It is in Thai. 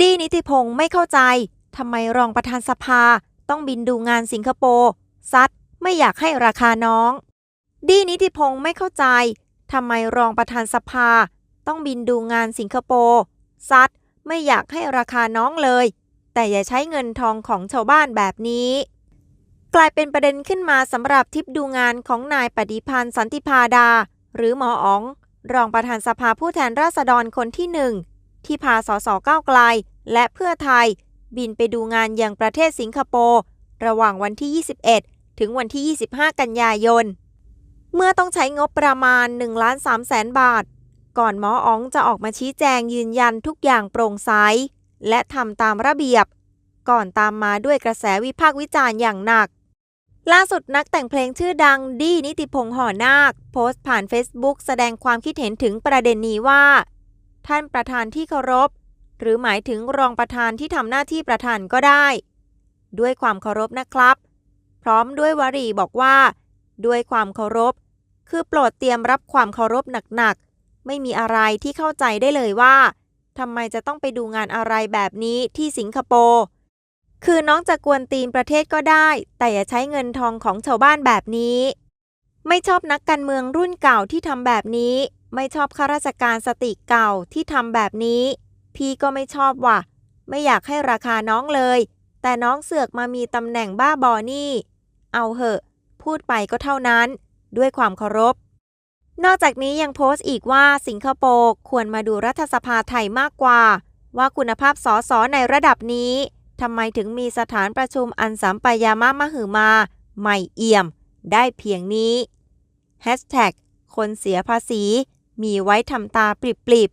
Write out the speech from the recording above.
ดีนิติพงศ์ไม่เข้าใจทำไมรองประธานสภาต้องบินดูงานสิงคโปร์ซัดไม่อยากให้ราคาน้อง ดีนิติพงศ์ไม่เข้าใจทำไมรองประธานสภา ต้องบินดูงานสิงคโปร์ซัดไม่อยากให้ราคาน้องเลย แต่อย่าใช้เงินทองของชาวบ้านแบบนี้ กลายเป็นประเด็นขึ้นมาสำหรับทริปดูงานของนายปฏิพันธ์สันติพาดา หรือหมออ๋อง รองประธานสภาผู้แทนราษฎรคนที่หนึ่ง ที่พาสสก้าวไกล และเพื่อไทย บินไปดูงานยังประเทศสิงคโปร์ระหว่างวันที่ 21 ถึงวันที่ 25 กันยายน เมื่อต้องใช้งบประมาณ1ล้าน3แสนบาท ก่อนหมออ๋องจะออกมาชี้แจงยืนยันทุกอย่างโปร่งใส และทำตามระเบียบ ก่อนตามมาด้วยกระแสวิพากษ์วิจารณ์อย่างหนัก ล่าสุดนักแต่งเพลงชื่อดังดีนิติพงษ์ห่อนาค โพสต์ผ่าน Facebook แสดงความคิดเห็นถึงประเด็นนี้ว่า ท่านประธานที่เคารพ หรือหมายถึงรองประธานที่ทำหน้าที่ประธานก็ได้ ด้วยความเคารพนะครับ พร้อมด้วยวลีบอกว่า ด้วยความเคารพ คือโปรดเตรียมรับความเคารพหนักๆ ไม่มีอะไรที่เข้าใจได้เลยว่าทำไมจะต้องไปดูงานอะไรแบบนี้ที่สิงคโปร์คือน้องจะกวนตีนประเทศก็ได้ แต่อย่าใช้เงินทองของชาวบ้านแบบนี้ ไม่ชอบนักการเมืองรุ่นเก่าที่ทำแบบนี้ไม่ชอบข้าราชการสติเก่าที่ทำแบบนี้ พี่ก็ไม่ชอบว่ะ ไม่อยากให้ราคาน้องเลย แต่น้องเสือกมามีตำแหน่งบ้าบอนี่ เอาเหอะ พูดไปก็เท่านั้น ด้วยความเคารพ นอกจากนี้ยังโพสต์อีกว่าสิงคโปร์ควรมาดูรัฐสภาไทยมากกว่า ว่าคุณภาพสอสอในระดับนี้ทำไมถึงมีสถานประชุมอันสัมปายามะมหึมาใหม่เอี่ยม ได้เพียงนี้ Hashtag คนเสียภาษี มีไว้ทำตาปริบ